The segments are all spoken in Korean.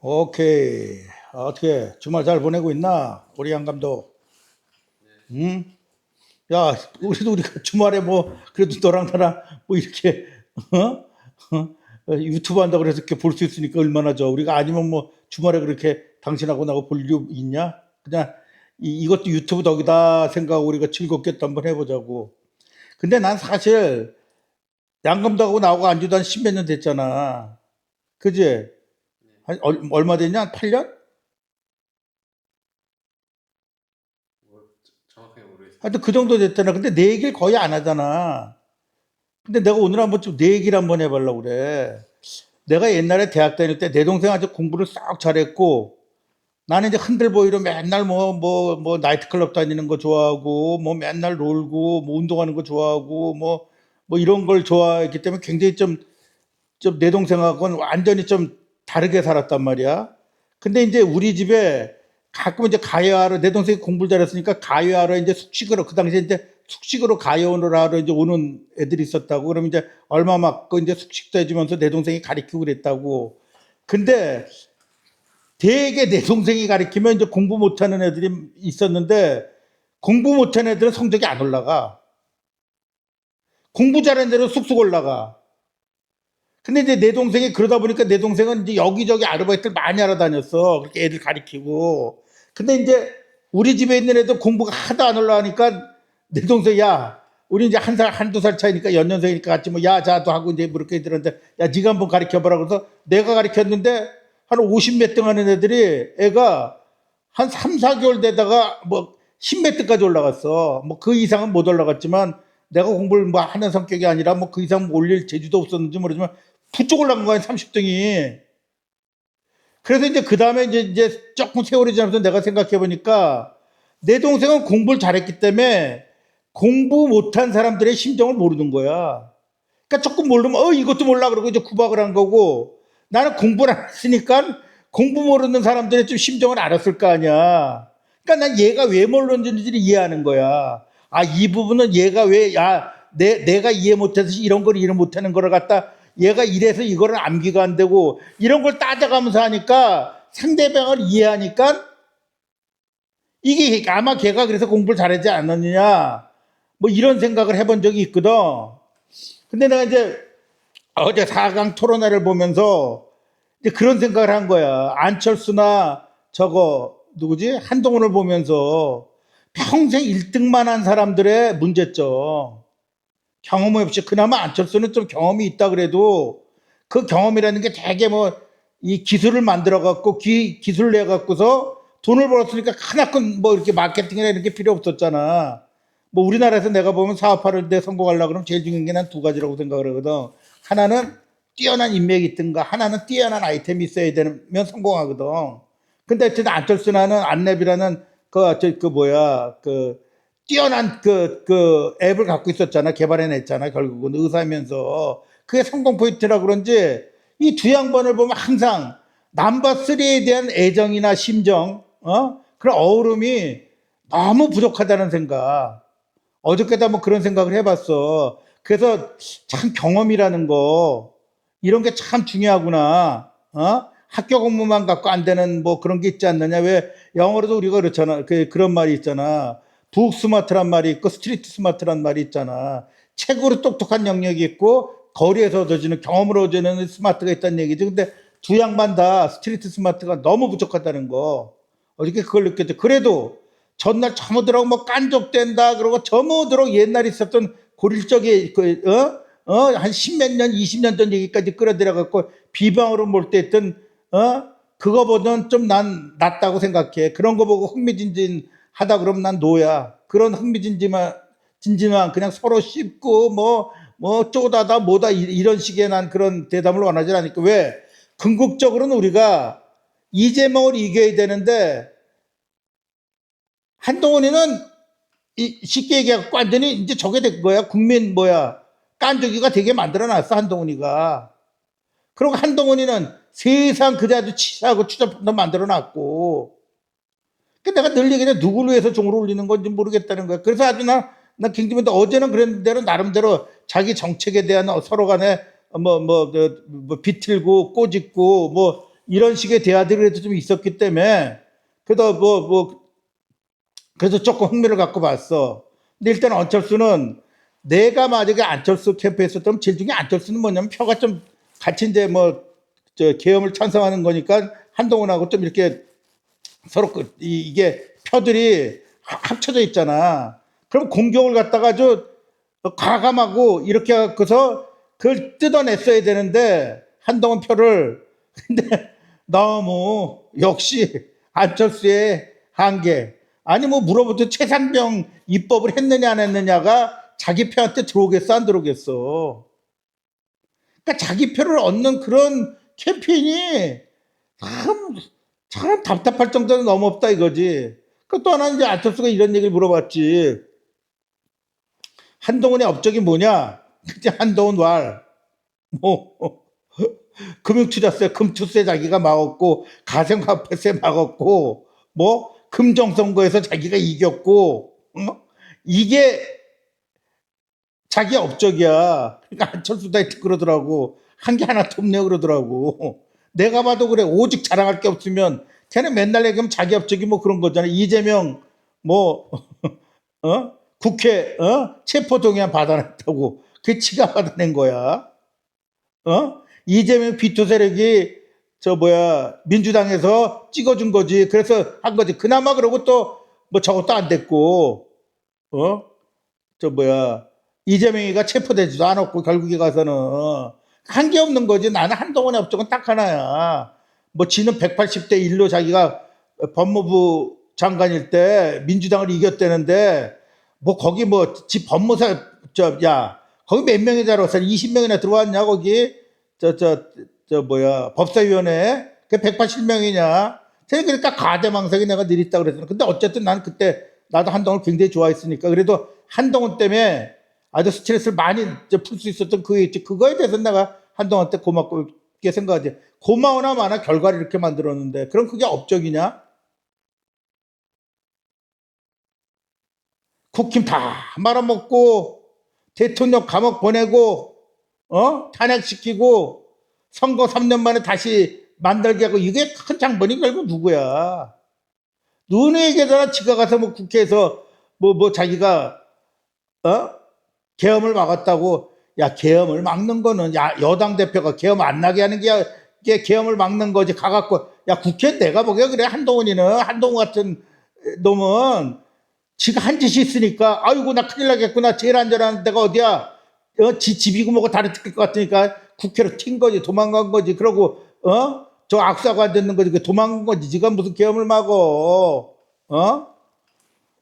오케이. 어떻게 주말 잘 보내고 있나? 우리 양 감독. 응? 야, 우리도 우리가 주말에 뭐 그래도 너랑 나랑 뭐 이렇게 어? 어? 유튜브 한다고 그래서 이렇게 볼 수 있으니까 얼마나 좋아. 우리가 아니면 뭐 주말에 그렇게 당신하고 나하고 볼 일 있냐? 그냥 이, 이것도 유튜브 덕이다 생각하고 우리가 즐겁게 또 한번 해보자고. 근데 난 사실 양 감독하고 나하고 안지도 한 십몇 년 됐잖아. 그지? 한 얼, 얼마 됐냐? 한 8년? 뭐, 정확하게 모르겠어요. 하여튼 그 정도 됐잖아. 근데 내 얘기를 거의 안 하잖아. 근데 내가 오늘 한번 좀 내 얘기를 한번 해보려고 그래. 내가 옛날에 대학 다닐 때 내 동생 아주 공부를 싹 잘했고 나는 이제 흔들보이로 맨날 뭐, 뭐, 뭐, 나이트클럽 다니는 거 좋아하고 뭐 맨날 놀고 뭐 운동하는 거 좋아하고 뭐, 뭐 이런 걸 좋아했기 때문에 굉장히 좀, 좀 내 동생하고는 완전히 좀 다르게 살았단 말이야. 근데 이제 우리 집에 가끔 이제 가요하러 내 동생이 공부를 잘했으니까 가요하러 이제 숙식으로 그 당시에 이제 숙식으로 가요를 하러 이제 오는 애들이 있었다고. 그러면 이제 얼마 맞고 이제 숙식도 해주면서 내 동생이 가르치고 그랬다고. 근데 되게 내 동생이 가르치면 이제 공부 못하는 애들이 있었는데 공부 못하는 애들은 성적이 안 올라가. 공부 잘하는 애들은 쑥쑥 올라가 근데 이제 내 동생이 그러다 보니까 내 동생은 이제 여기저기 아르바이트를 많이 알아다녔어. 그렇게 애들 가리키고. 근데 이제 우리 집에 있는 애들 공부가 하도 안 올라가니까 내 동생, 야, 우리 이제 한 살, 한두 살 차이니까 연년생이니까 같이 뭐, 야, 자 도 하고 이제 그렇게 애들한테, 야, 네가 한번 가르쳐봐라. 그래서 내가 가르쳤는데 한 50몇 등 하는 애들이 애가 한 3, 4개월 되다가 뭐 10몇 등까지 올라갔어. 뭐 그 이상은 못 올라갔지만 내가 공부를 뭐 하는 성격이 아니라 뭐 그 이상 올릴 재주도 없었는지 모르지만 부쩍 올라간 거야, 30등이. 그래서 이제 그 다음에 이제, 이제 조금 세월이 지나면서 내가 생각해 보니까 내 동생은 공부를 잘했기 때문에 공부 못한 사람들의 심정을 모르는 거야. 그러니까 조금 모르면 어 이것도 몰라 그러고 이제 구박을 한 거고 나는 공부를 안 했으니까 공부 모르는 사람들의 좀 심정을 알았을 거 아니야. 그러니까 난 얘가 왜 모르는지를 이해하는 거야. 아 이 부분은 얘가 왜 야 내, 내가 이해 못해서 이런 걸 이해 못하는 거를 갖다 얘가 이래서 이거를 암기가 안 되고 이런 걸 따져가면서 하니까 상대방을 이해하니까 이게 아마 걔가 그래서 공부를 잘하지 않았느냐 뭐 이런 생각을 해본 적이 있거든. 근데 내가 이제 어제 4강 토론회를 보면서 이제 그런 생각을 한 거야. 안철수나 저거 누구지? 한동훈을 보면서 평생 1등만 한 사람들의 문제점. 경험 없이 그나마 안철수는 좀 경험이 있다 그래도 그 경험이라는 게 되게 뭐 이 기술을 만들어 갖고 기, 기술 내 갖고서 돈을 벌었으니까 하나큰 뭐 이렇게 마케팅이나 이런 게 필요 없었잖아. 뭐 우리나라에서 내가 보면 사업하는데 성공하려고 그러면 제일 중요한 게 난 두 가지라고 생각을 하거든. 하나는 뛰어난 인맥이 있든가 하나는 뛰어난 아이템이 있어야 되면 성공하거든. 근데 하여튼 안철수 나는 안랩이라는 그, 저, 그 뭐야, 그, 뛰어난 그, 그 앱을 갖고 있었잖아. 개발해냈잖아. 결국은 의사면서. 그게 성공 포인트라 그런지 이 두 양반을 보면 항상 넘버3에 대한 애정이나 심정, 어? 그런 어우름이 너무 부족하다는 생각. 어저께도 뭐 그런 생각을 해봤어. 그래서 참 경험이라는 거, 이런 게 참 중요하구나. 어? 학교 공부만 갖고 안 되는 뭐 그런 게 있지 않느냐. 왜 영어로도 우리가 그렇잖아. 그, 그런 말이 있잖아. 북 스마트란 말이 있고 스트리트 스마트란 말이 있잖아. 책으로 똑똑한 영역이 있고 거리에서 얻어지는 경험으로 얻어지는 스마트가 있다는 얘기죠. 근데 두 양반 다 스트리트 스마트가 너무 부족하다는 거. 어저께 그걸 느꼈죠. 그래도 전날 저무들하고 뭐 깐족된다 그러고 저무들하고 옛날에 있었던 고릴적의 그, 어? 어? 한 십몇 년, 이십 년 전 얘기까지 끌어들여 갖고 비방으로 몰때 했던 어? 그거보다는 좀 난 낫다고 생각해. 그런 거 보고 흥미진진 하다 그러면 난 노야. 그런 흥미진진만 진진한 그냥 서로 씹고 뭐, 뭐 쪼다다 뭐다 이- 이런 식의 난 그런 대담을 원하지 않으니까 왜? 궁극적으로는 우리가 이재명을 이겨야 되는데 한동훈이는 이 쉽게 얘기하고 완전히 이제 저게 된 거야. 국민 뭐야. 깐족이가 되게 만들어 놨어, 한동훈이가. 그리고 한동훈이는 세상 그자도 치사하고 추잡도 만들어 놨고. 그 내가 늘 얘기해 누구를 위해서 종을 올리는 건지 모르겠다는 거야. 그래서 아주 나, 나 굉장히 어제는 대로 나름대로 자기 정책에 대한 서로 간에 뭐, 뭐, 저, 뭐 비틀고 꼬집고 뭐 이런 식의 대화들이 좀 있었기 때문에 그래도 뭐 뭐 그래도 조금 흥미를 갖고 봤어. 근데 일단 안철수는 내가 만약에 안철수 캠프에 있었다면 제일 중에 안철수는 뭐냐면 표가 좀 같이 이제 뭐 저 계엄을 찬성하는 거니까 한동훈하고 좀 이렇게 서로 그, 이, 이게 표들이 하- 합쳐져 있잖아. 그럼 공격을 갖다가 아주 과감하고 이렇게 갖고서 그걸 뜯어냈어야 되는데 한동훈 표를. 근데 너무 역시 안철수의 한계. 아니 뭐 물어보도 최상병 입법을 했느냐 안 했느냐가 자기 표한테 들어오겠어 안 들어오겠어? 그러니까 자기 표를 얻는 그런 캠페인이 참, 참 답답할 정도는 너무 없다 이거지. 그또 하나 이제 안철수가 이런 얘기를 물어봤지. 한동훈의 업적이 뭐냐? 이제 한동훈 왈. 뭐, 금융투자세, 금투세 자기가 막았고, 가생화폐세 막았고, 뭐, 금정선거에서 자기가 이겼고, 어? 이게 자기 업적이야. 그러니까 안철수도 하여튼 그러더라고. 한 게 하나 없네요 그러더라고. 내가 봐도 그래. 오직 자랑할 게 없으면 걔는 맨날 얘기하면 자기 업적이 뭐 그런 거잖아. 이재명 뭐 어? 국회 어? 체포동의안 받아냈다고. 그게 지가 받아낸 거야. 어? 이재명 비토 세력이 저 뭐야 민주당에서 찍어준 거지. 그래서 한 거지. 그나마 그러고 또 뭐 저것도 안 됐고 어? 저 뭐야 이재명이가 체포되지도 않았고 결국에 가서는 한 게 없는 거지. 나는 한동훈의 업적은 딱 하나야. 뭐 지는 180대 1로 자기가 법무부 장관일 때 민주당을 이겼다는데 뭐 거기 뭐집 법무사 저 야 거기 몇 명이 들어왔어? 20명이나 들어왔냐 거기 저저 저 뭐야 법사위원회 그 180명이냐? 그러니까 가대망상이 내가 느릿다 그랬어. 근데 어쨌든 나는 그때 나도 한동훈을 굉장히 좋아했으니까 그래도 한동훈 때문에 아주 스트레스를 많이 풀 수 있었던 그게 있지. 그거에 대해서 내가 한동훈한테 고맙게 생각하지. 고마우나 마나 결과를 이렇게 만들었는데 그럼 그게 업적이냐? 국힘 다 말아먹고 대통령 감옥 보내고 어 탄핵시키고 선거 3년 만에 다시 만들게 하고 이게 큰 장본이 결국 누구야? 누구에게나 지가 가서 뭐 국회에서 뭐뭐 자기가 어 계엄을 막았다고 야 계엄을 막는 거는 야 여당 대표가 계엄 안 나게 하는 게, 게 계엄을 막는 거지. 가갖고 야 국회 내가 보기에 그래. 한동훈이는 한동훈 같은 놈은 지가 한 짓이 있으니까 아이고 나 큰일 나겠구나. 제일 안전한 데가 어디야? 어, 지 집이고 뭐고 뜯길 것 같으니까 국회로 튄 거지. 도망간 거지. 그러고 어? 저안 듣는 거지. 그 도망간 거지. 지가 무슨 계엄을 막어? 어?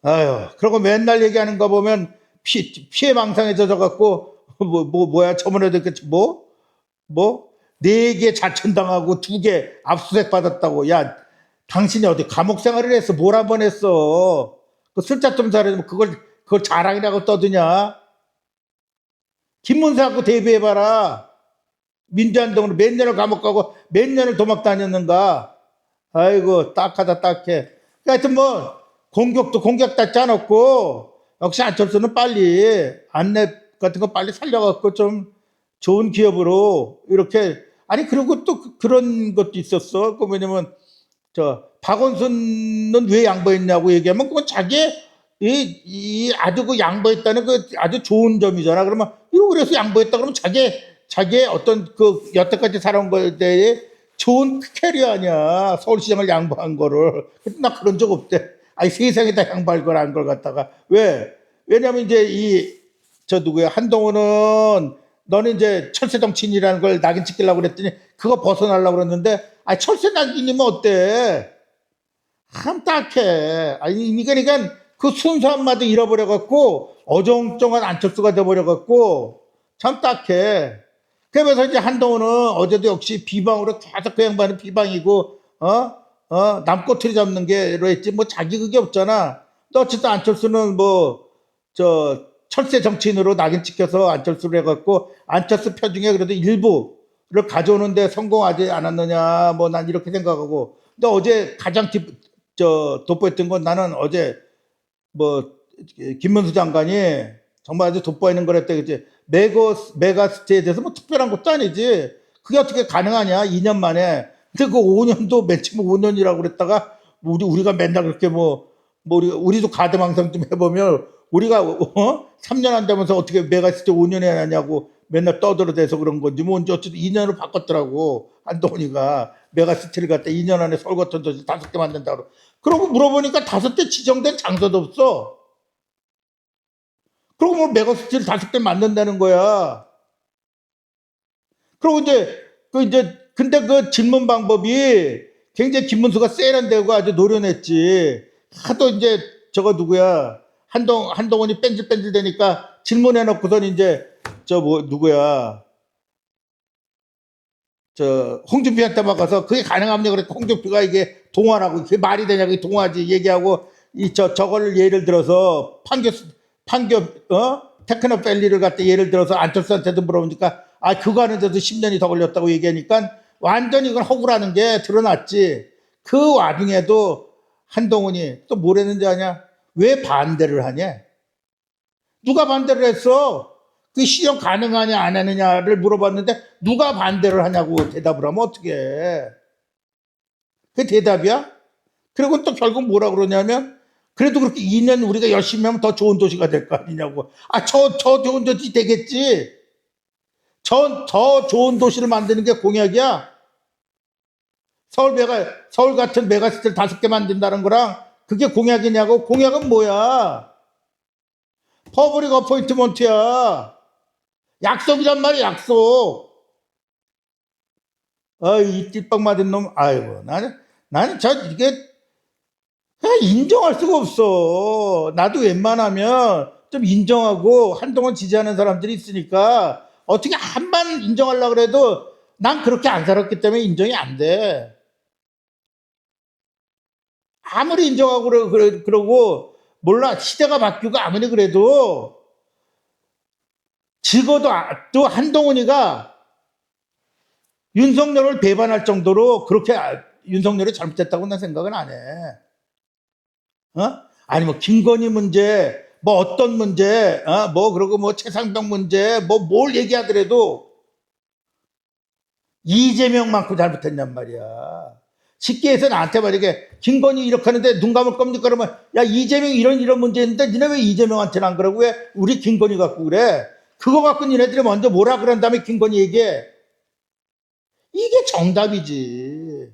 아유 그러고 맨날 얘기하는 거 보면 피, 피해 망상에 젖어갖고 뭐, 뭐 뭐야? 저번에도 그 뭐뭐? 네 개 자천당하고 두 개 압수수색 받았다고. 야 당신이 어디 감옥 생활을 했어 뭘 한 번 했어? 그 술자 좀 잘해도 그걸 그걸 자랑이라고 떠드냐? 김문수하고 대비해봐라. 민주한동으로 몇 년을 감옥 가고 몇 년을 도망 다녔는가? 아이고 딱하다 딱해. 하여튼 뭐 공격도 공격답지 않았고 역시 안철수는 빨리 안내 같은 거 빨리 살려갖고 좀 좋은 기업으로 이렇게 아니 그리고 또 그- 그런 것도 있었어. 그 뭐냐면 저 박원순은 왜 양보했냐고 얘기하면 그건 자기 이, 이 아주 그 양보했다는 그 아주 좋은 점이잖아. 그러면 이거 그래서 양보했다 그러면 자기 자기의 어떤 그 여태까지 살아온 거에 대해 좋은 캐리어 아니야. 서울시장을 양보한 거를. 나 그런 적 없대. 아니 세상에다 양보할 걸안걸 갖다가. 왜? 왜냐면 이제 이 저 누구야? 한동훈은 너는 이제 철새 정치인이라는 걸 낙인 찍히려고 그랬더니 그거 벗어나려고 그랬는데 아 철새 낙인이면 어때? 참 딱해. 아니 그러니까 그 순수한 맛도 잃어버려 갖고 어정쩡한 안철수가 돼버려 갖고 참 딱해. 그래서 이제 한동훈은 어제도 역시 비방으로 계속 그 양반은 비방이고 어? 어? 남꼬투리 잡는 게로 했지. 뭐 자기 그게 없잖아. 또 어쨌든 안철수는 뭐 저 철새 정치인으로 낙인 찍혀서 안철수를 해갖고 안철수 표 중에 그래도 일부를 가져오는데 성공하지 않았느냐 뭐 난 이렇게 생각하고. 근데 어제 가장 뒷, 저 돋보였던 건 나는 어제 뭐 김문수 장관이 정말 아주 돋보이는 거랬다 그지 메고 메가스테에 대해서 뭐 특별한 것도 아니지. 그게 어떻게 가능하냐 2년 만에. 근데 그 5년도 맨 처음 5년이라고 그랬다가 우리 우리가 맨날 그렇게 뭐, 뭐 우리 우리도 가dem항상 좀 해보면 우리가 어? 3년 안 되면서 어떻게 메가시티 5년 해야 하냐고 맨날 떠들어대서 그런 건지 뭐 이제 어쨌든 2년을 바꿨더라고. 한동훈이가. 메가시티를 갖다 2년 안에 서울 같은 도시 다섯 개 만든다고. 그러고 물어보니까 다섯 대 지정된 장소도 없어. 그러고 뭐 메가시티를 다섯 개 만든다는 거야. 그리고 이제 그 이제 근데 그 질문 방법이 굉장히 김문수가 세련되고 아주 노련했지. 하도 이제 저거 누구야 한동 한동훈이 뺀질뺀질 되니까 질문해 놓고선 이제 저 뭐 누구야 저 홍준표한테 막 가서 그게 가능합니까? 그래 홍준표가 이게 동화라고 그게 말이 되냐고 이게 동화지 얘기하고 이 저 저거를 예를 들어서 판교 판교 어 테크노 밸리를 갖다 예를 들어서 안철수한테도 물어보니까 아 그거 하는데도 10년이 더 걸렸다고 얘기하니까 완전히 이건 허구라는 게 드러났지. 그 와중에도 한동훈이 또 뭐랬는지 아냐? 왜 반대를 하냐? 누가 반대를 했어? 그 실현 가능하냐 안 하느냐를 물어봤는데 누가 반대를 하냐고 대답을 하면 어떻게 해? 그게 대답이야? 그리고 또 결국 뭐라 그러냐면 그래도 그렇게 2년 우리가 열심히 하면 더 좋은 도시가 될 거 아니냐고. 아, 저, 저 좋은 도시 되겠지? 저, 더 좋은 도시를 만드는 게 공약이야? 서울 메가, 서울 같은 메가시티를 다섯 개 만든다는 거랑 그게 공약이냐고? 공약은 뭐야? 퍼블릭 어포인트먼트야. 약속이란 말이야, 약속. 아이, 이 띠빵 맞은 놈, 아이고, 나는, 나는 저, 이게, 인정할 수가 없어. 나도 웬만하면 좀 인정하고 한동안 지지하는 사람들이 있으니까 어떻게 한번 인정하려고 그래도 난 그렇게 안 살았기 때문에 인정이 안 돼. 아무리 인정하고 그러, 그러, 그러고 몰라 시대가 바뀌고 아무리 그래도 적어도 아- 또 한동훈이가 윤석열을 배반할 정도로 그렇게 아- 윤석열이 잘못됐다고 난 생각은 안 해. 어? 아니 뭐 김건희 문제, 뭐 어떤 문제, 어? 뭐 그러고 뭐 최상병 문제, 뭐 뭘 얘기하더라도 이재명만큼 잘못했냔 말이야. 해서 나한테 만약에 김건희 이렇게 하는데 눈 감을 겁니까? 그러면 야 이재명 이런 이런 문제 있는데 니네 왜 이재명한테는 안 그러고 왜 우리 김건희 갖고 그래? 그거 갖고 니네들이 먼저 뭐라 그런 다음에 김건희 얘기해. 이게 정답이지.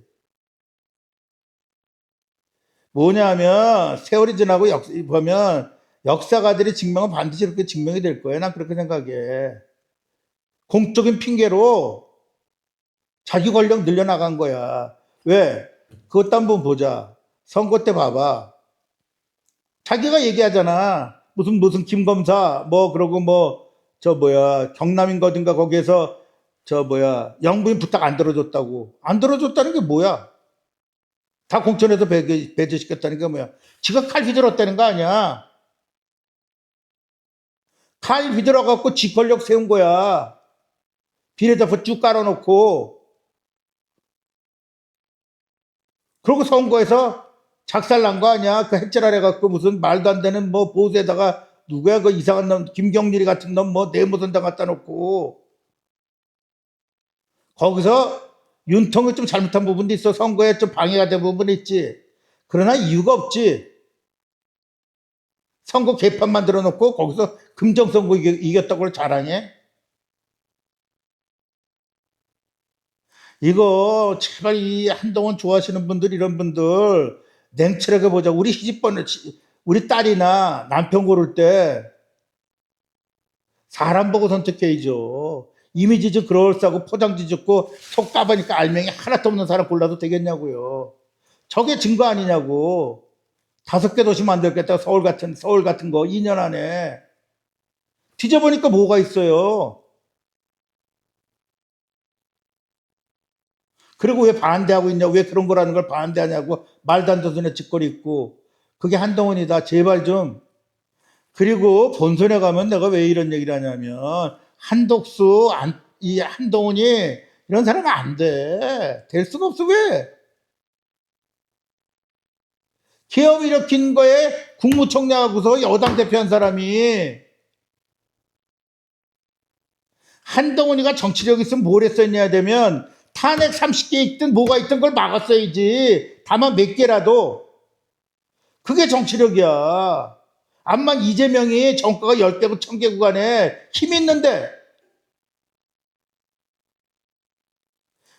뭐냐면 세월이 지나고 역, 보면 역사가들이 증명은 반드시 이렇게 증명이 될 거예요. 난 그렇게 생각해. 공적인 핑계로 자기 권력 늘려나간 거야. 왜? 그것도 한번 보자. 선거 때 봐봐. 자기가 얘기하잖아. 무슨 무슨 김검사 뭐 그러고 뭐 저 뭐야 경남인 거든가 거기에서 저 뭐야 영부인 부탁 안 들어줬다고. 안 들어줬다는 게 뭐야? 다 공천에서 배제, 배제시켰다는 게 뭐야? 지가 칼 휘둘렀다는 거 아니야? 칼 휘둘러갖고 지 권력 세운 거야. 비례대표 쭉 깔아놓고. 그러고 선거에서 작살난 거 아니야? 그 핵질을 해갖고 무슨 말도 안 되는 뭐 보수에다가 누구야? 그 이상한 놈 김경률이 같은 놈 뭐 내무선당 갖다 놓고. 거기서 윤통이 좀 잘못한 부분도 있어. 선거에 좀 방해가 된 부분이 있지. 그러나 이유가 없지. 선거 개판 만들어 놓고 거기서 금정선거 이겼다고 자랑해 이거 제발 이 한동안 좋아하시는 분들 이런 분들 냉철하게 보자 우리 시집번을 우리 딸이나 남편 고를 때 사람 보고 선택해야죠. 이미지 좀 그럴싸고 포장지 좋고 속 까보니까 알맹이 하나도 없는 사람 골라도 되겠냐고요. 저게 증거 아니냐고. 다섯 개 도시 만들겠다 서울 같은 서울 같은 거 2년 안에 뒤져보니까 뭐가 있어요. 그리고 왜 반대하고 있냐, 왜 그런 거라는 걸 반대하냐고 말도 안 되는 짓거리 있고 그게 한동훈이다. 제발 좀. 그리고 본선에 가면 내가 왜 이런 얘기를 하냐면 한독수, 안- 이 한동훈이 이런 사람은 안 돼. 될 수가 없어. 왜? 기업 일으킨 거에 국무총리하고서 여당 대표한 사람이 한동훈이가 정치력 있으면 뭘 했었냐 되면 탄핵 30개 있든 뭐가 있든 그걸 막았어야지. 다만 몇 개라도. 그게 정치력이야. 암만 이재명이 정가가 10개국 1000개 구간에 힘이 있는데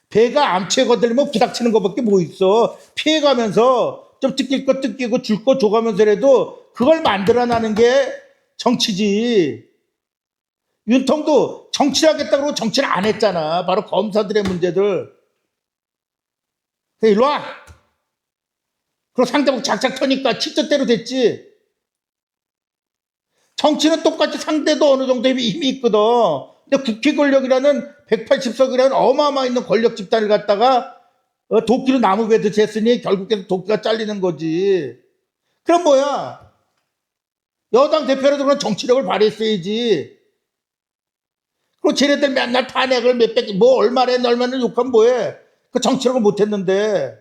배가 암치에 거들리면 부닥치는 것밖에 뭐 있어. 피해가면서 좀 뜯길 거 뜯기고 줄 거 줘가면서라도 그걸 만들어나는 게 정치지. 윤통도 정치를 하겠다고 정치를 안 했잖아. 바로 검사들의 문제들. 그래, 일로 와. 그리고 상대방 작작 터니까 칠뜻대로 됐지. 정치는 똑같이 상대도 어느 정도 힘이 있거든. 근데 국회 권력이라는 180석이라는 어마어마 있는 권력 집단을 갖다가 어, 도끼로 나무 베듯이 했으니 결국에는 도끼가 잘리는 거지. 그럼 뭐야? 여당 대표라도 그런 정치력을 발휘했어야지. 그리고 쟤네 들 맨날 탄핵을 몇백, 뭐 얼마나 했나 얼마나 욕하면 뭐해. 그 정치력을 못했는데.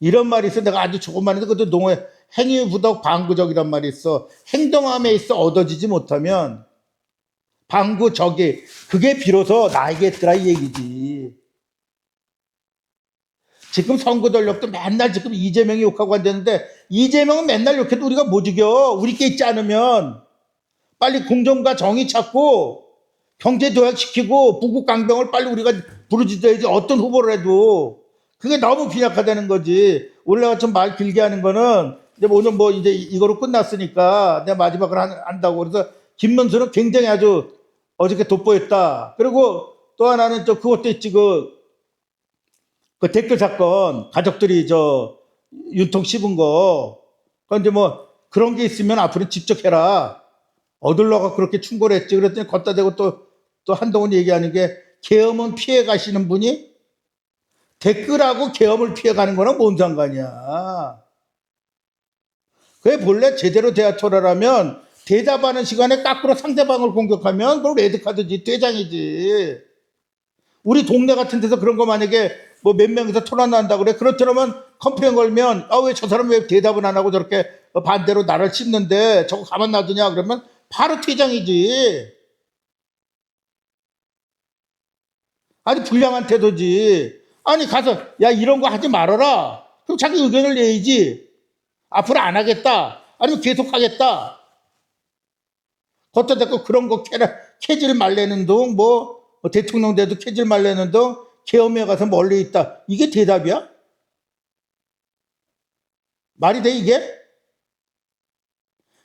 이런 말이 있어. 내가 아주 조금만 해도 그것도 농해. 행위 부덕 방구적이란 말이 있어. 행동함에 있어 얻어지지 못하면 방구적이 그게 비로소 나에게 있더라 이 얘기지. 지금 선거 전력도 맨날 지금 이재명이 욕하고 앉았는데 이재명은 맨날 욕해도 우리가 못 이겨. 우리께 있지 않으면 빨리 공정과 정의 찾고 경제 도약시키고 부국 강병을 빨리 우리가 부르짖어야지 어떤 후보를 해도 그게 너무 빈약하다는 거지. 원래 좀말 길게 하는 거는 이제 오늘 뭐 이제 이거로 끝났으니까 내가 마지막으로 한- 한다고 그래서 김문수는 굉장히 아주 어저께 돋보였다. 그리고 또 하나는 저 그것도 있지 그, 그 댓글 사건 가족들이 저 윤통 씹은 거. 그런데 뭐 그런 게 있으면 앞으로 직접 해라. 어들러가 그렇게 충고를 했지. 그랬더니 걷다 대고 또, 또 한동훈 얘기하는 게 계엄은 피해 가시는 분이 댓글하고 계엄을 피해 가는 거랑 뭔 상관이야. 그게 본래 제대로 대화 토론하면 대답하는 시간에 까꾸로 상대방을 공격하면 그건 레드카드지, 퇴장이지. 우리 동네 같은 데서 그런 거 만약에 뭐 몇 명이서 토론한다 그래. 그렇더라면 컴플레인 걸면 아 왜 저 사람 왜 대답을 안 하고 저렇게 반대로 나를 씹는데 저거 가만 놔두냐 그러면 바로 퇴장이지. 아니 불량한 태도지. 아니 가서 야 이런 거 하지 말아라. 그럼 자기 의견을 내야지. 앞으로 안 하겠다. 아니면 계속 하겠다. 걷다 대고 그런 거 캐라, 캐질 말래는 둥, 뭐, 뭐 대통령 돼도 캐질 말래는 둥, 계엄에 가서 멀리 있다. 이게 대답이야? 말이 돼, 이게?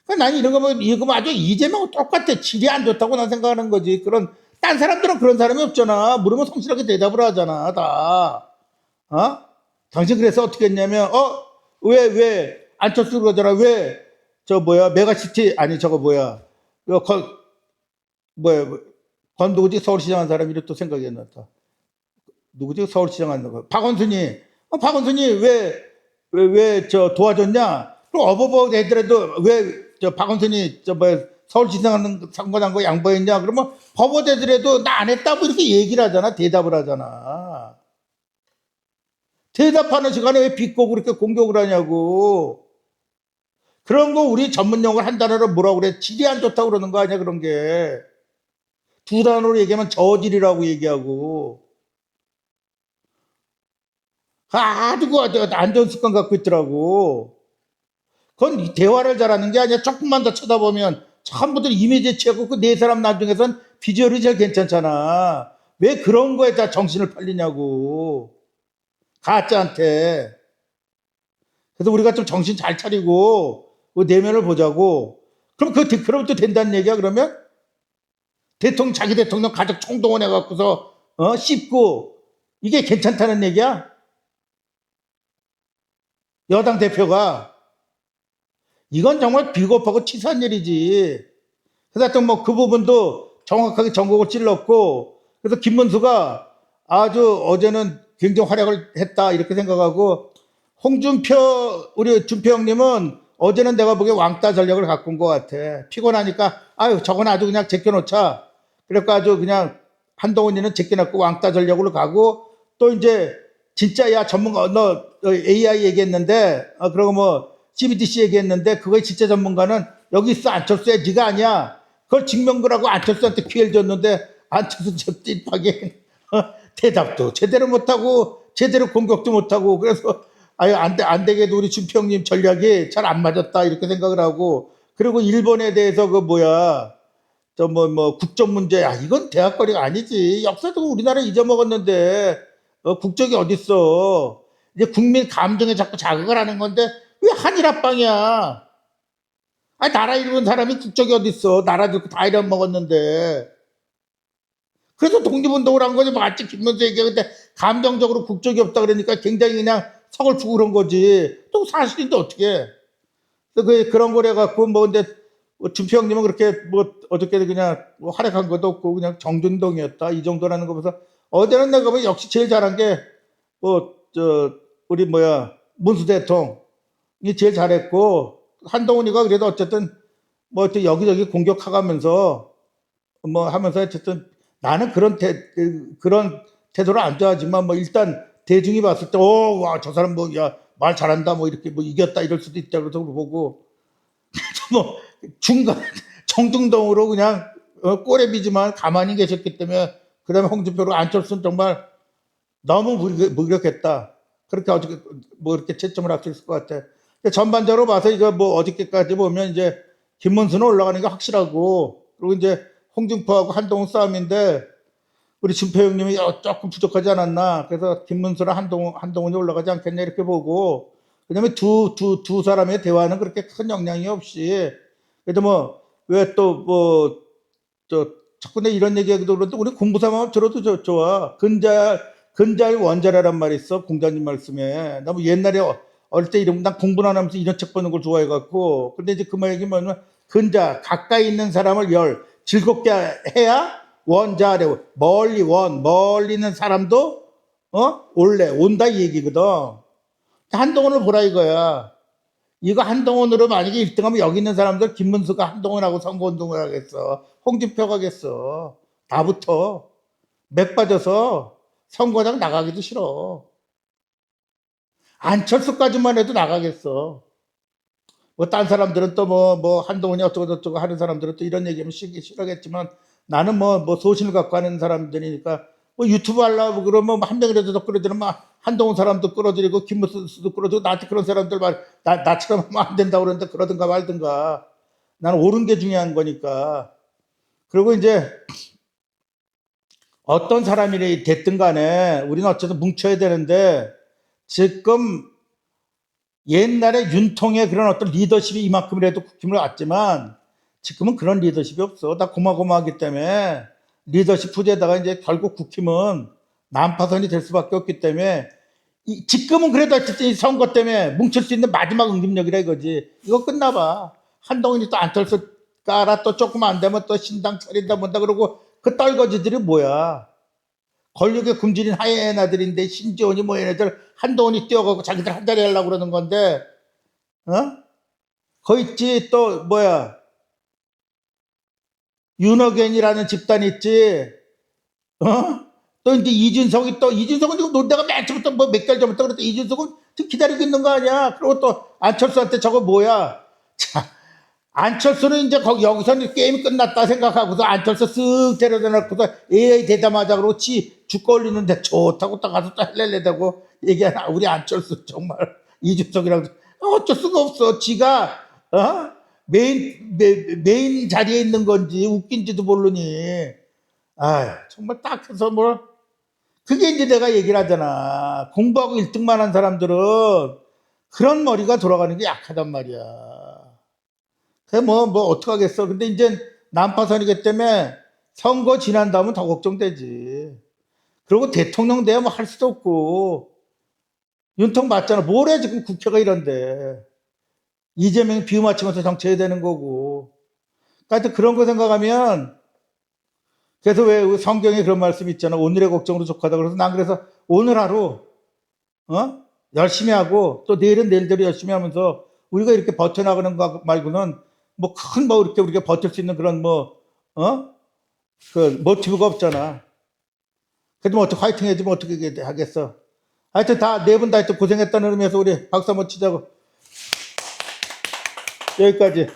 그러니까 난 이런 거 보면, 이거 뭐 아주 이재명하고 똑같아. 질이 안 좋다고 난 생각하는 거지. 그런, 딴 사람들은 그런 사람이 없잖아. 물으면 성실하게 대답을 하잖아, 다. 어? 당신 그래서 어떻게 했냐면, 어? 왜, 왜, 안철수 그러잖아. 왜, 저 뭐야, 메가시티, 아니, 저거 뭐야. 요, 건, 뭐야, 뭐, 건 누구지? 서울시장 한 사람 이름 또 생각이 안 났다. 누구지? 서울시장 한 거. 박원순이. 어, 박원순이 왜, 왜, 왜, 저 도와줬냐? 그럼 어버버 애들에도 왜, 저 박원순이, 저 서울시장 하는 선거한 거 양보했냐? 그러면 법원애들에도 나 안 했다고 이렇게 얘기를 하잖아. 대답을 하잖아. 대답하는 시간에 왜 비꼬고 그렇게 공격을 하냐고. 그런 거 우리 전문 용어를 한 단어로 뭐라고 그래? 질이 안 좋다고 그러는 거 아니야, 그런 게. 두 단어로 얘기하면 저질이라고 얘기하고. 아주 그 아주 안 좋은 습관 갖고 있더라고. 그건 이 대화를 잘하는 게 아니야. 조금만 더 쳐다보면 전부들 이미지 취하고 그 네 사람 나중에선 비주얼이 제일 괜찮잖아. 왜 그런 거에 다 정신을 팔리냐고. 가짜한테. 그래서 우리가 좀 정신 잘 차리고 그 내면을 보자고. 그럼 그 그럼 또 된다는 얘기야 그러면? 대통령 자기 대통령 가족 총동원해 갖고서 어 씹고 이게 괜찮다는 얘기야? 여당 대표가 이건 정말 비겁하고 치사한 일이지. 그래서 하여튼 뭐 그 부분도 정확하게 전곡을 찔렀고 그래서 김문수가 아주 어제는 굉장히 활약을 했다 이렇게 생각하고 홍준표 우리 준표 형님은 어제는 내가 보기에 왕따 전략을 갖고 온 것 같아. 피곤하니까 아유 저건 아주 그냥 제껴놓자. 그래서 아주 그냥 한동훈이는 제껴놓고 왕따 전략으로 가고 또 이제 진짜 야 전문가 너 AI 얘기했는데 어, 그리고 뭐 CBDC 얘기했는데 그거의 진짜 전문가는 여기 있어 안철수야 네가 아니야. 그걸 증명하라고 안철수한테 기회를 줬는데 안철수 저 띠파게 어, 대답도 제대로 못하고 제대로 공격도 못하고 그래서 아유 안돼 안 되게도 우리 준평님 전략이 잘 안 맞았다 이렇게 생각을 하고 그리고 일본에 대해서 그 뭐야 저뭐뭐 국적 문제 야 이건 대학거리가 아니지. 역사도 우리나라 잊어먹었는데. 어, 국적이 어딨어. 이제 국민 감정에 자꾸 자극을 하는 건데 왜 한일 합방이야? 아 나라 잃은 사람이 국적이 어딨어? 나라도 다 잃어먹었는데. 그래서 독립운동을 한 거지. 맞지 김문수 얘기하는데 감정적으로 국적이 없다 그러니까 굉장히 그냥 서글프고 그런 거지. 또 사실인데 어떻게 그 그런 거래 갖고 뭐 근데 뭐 준표 형님은 그렇게 뭐 어저께 그냥 뭐 활약한 것도 없고 그냥 정준동이었다. 이 정도라는 거 보면서 어제는 내가 보면 역시 제일 잘한 게 뭐 저 우리 뭐야 문수 대통령 이 제일 잘했고 한동훈이가 그래도 어쨌든 뭐 어쨌든 여기저기 공격하가면서 뭐 하면서 어쨌든 나는 그런 태 그런 태도를 안 좋아하지만 뭐 일단 대중이 봤을 때 오 와 저 사람 뭐 야 말 잘한다 뭐 이렇게 뭐 이겼다 이럴 수도 있다 그래서 보고 뭐 중간 정중동으로 그냥 어, 꼬레비지만 가만히 계셨기 때문에 그다음에 홍준표로 안철수는 정말 너무 무력- 무력했다 그렇게 어저께 뭐 이렇게 채점을 할 수 있을 것 같아. 전반적으로 봐서 이거 뭐 어저께까지 보면 이제 김문수는 올라가는 게 확실하고 그리고 이제 홍준표하고 한동훈 싸움인데 우리 준표 형님이 어, 조금 부족하지 않았나. 그래서 김문수랑 한동훈 한동훈이 올라가지 않겠냐 이렇게 보고 그다음에 두두 두 사람의 대화는 그렇게 큰 영향이 없이. 그래도 뭐 왜 또 뭐 저 자꾸 내 이런 얘기하기도 그런데 우리 공부사만 들어도 저, 좋아. 근자 근자의 원자라란 말이 있어? 공자님 말씀에. 나뭐 옛날에 어- 어릴 때 이런 난 공부 안 하면서 이런 책 보는 걸 좋아해 갖고 근데 이제 그 말이 뭐냐면 근자 가까이 있는 사람을 열 즐겁게 해야 원자래 멀리 원 멀리 있는 사람도 어? 올래. 온다 이 얘기거든. 한동훈을 보라 이거야. 이거 한동훈으로 만약에 1등하면 여기 있는 사람들 김문수가 한동훈하고 선거운동을 하겠어. 홍준표가 하겠어. 다 붙어. 맥 빠져서 선거장 나가기도 싫어 안철수까지만 해도 나가겠어. 뭐 딴 사람들은 또 뭐 뭐 한동훈이 어쩌고 저쩌고 하는 사람들은 또 이런 얘기하면 싫, 싫어하겠지만 나는 뭐 뭐 소신을 갖고 하는 사람들이니까 뭐 유튜브 하려고 그러면 한 명이라도 더 끌어들이면 뭐 한동훈 사람도 끌어들이고 김무수도 끌어들이고 나한테 그런 사람들 말 나, 나처럼 하면 안 된다고 그러는데 그러든가 말든가. 나는 옳은 게 중요한 거니까. 그리고 이제 어떤 사람이 됐든 간에 우리는 어쨌든 뭉쳐야 되는데 지금 옛날에 윤통의 그런 어떤 리더십이 이만큼이라도 국힘을 왔지만 지금은 그런 리더십이 없어. 다 고마고마하기 때문에 리더십 부재다가 이제 결국 국힘은 난파선이 될 수밖에 없기 때문에 이- 지금은 그래도 어쨌든 이 선거 때문에 뭉칠 수 있는 마지막 응집력이라 이거지. 이거 끝나봐. 한동훈이 또 안철수 까라 또 조금 안 되면 또 신당 차린다 뭔다 그러고 그 떨거지들이 뭐야. 권력의 굶주린 하이에나들인데 신지원이 뭐 얘네들 한동훈이 뛰어가고 자기들 한 자리 하려고 그러는 건데 어? 거 있지. 또 뭐야? 윤호견이라는 집단 있지. 어? 또 이제 이준석이 또 이준석은 지금 논다가 맨 처음부터 뭐몇달 전부터 그랬다 이준석은 지금 기다리고 있는 거 아니야. 그리고 또 안철수한테 저거 뭐야? 자 안철수는 이제 거기 여기서는 게임이 끝났다 생각하고서 안철수 쓱 데려다 놓고서 AI 되자마자 그렇지 죽고 올리는데 좋다고 딱 가서 또 헬렐레대고 얘기하나 우리 안철수 정말 이준석이랑 어쩔 수가 없어. 지가 어? 메인 메, 메인 자리에 있는 건지 웃긴지도 모르니. 아 정말 딱 해서 뭐. 그게 이제 내가 얘기를 하잖아. 공부하고 1등만 한 사람들은 그런 머리가 돌아가는 게 약하단 말이야. 그 뭐, 뭐, 어떡하겠어. 근데 이제 난파선이기 때문에 선거 지난 다음은 더 걱정되지. 그리고 대통령 되면 할 수도 없고, 윤통 맞잖아. 뭐래 지금 국회가 이런데. 이재명이 비유 맞추면서 정치해야 되는 거고. 그러니까 하여튼 그런 거 생각하면, 그래서 왜 성경에 그런 말씀 있잖아. 오늘의 걱정으로 족하다. 그래서 난 그래서 오늘 하루, 어? 열심히 하고, 또 내일은 내일대로 열심히 하면서, 우리가 이렇게 버텨나가는 거 말고는 뭐큰뭐 이렇게 우리가 버틸 수 있는 그런 뭐, 어? 그 모티브가 없잖아. 그래도 뭐 어떻게 화이팅 뭐 어떻게 하겠어. 하여튼 다, 네 분 다 하여튼 고생했다는 의미에서 우리 박수 한번 치자고. 여기까지.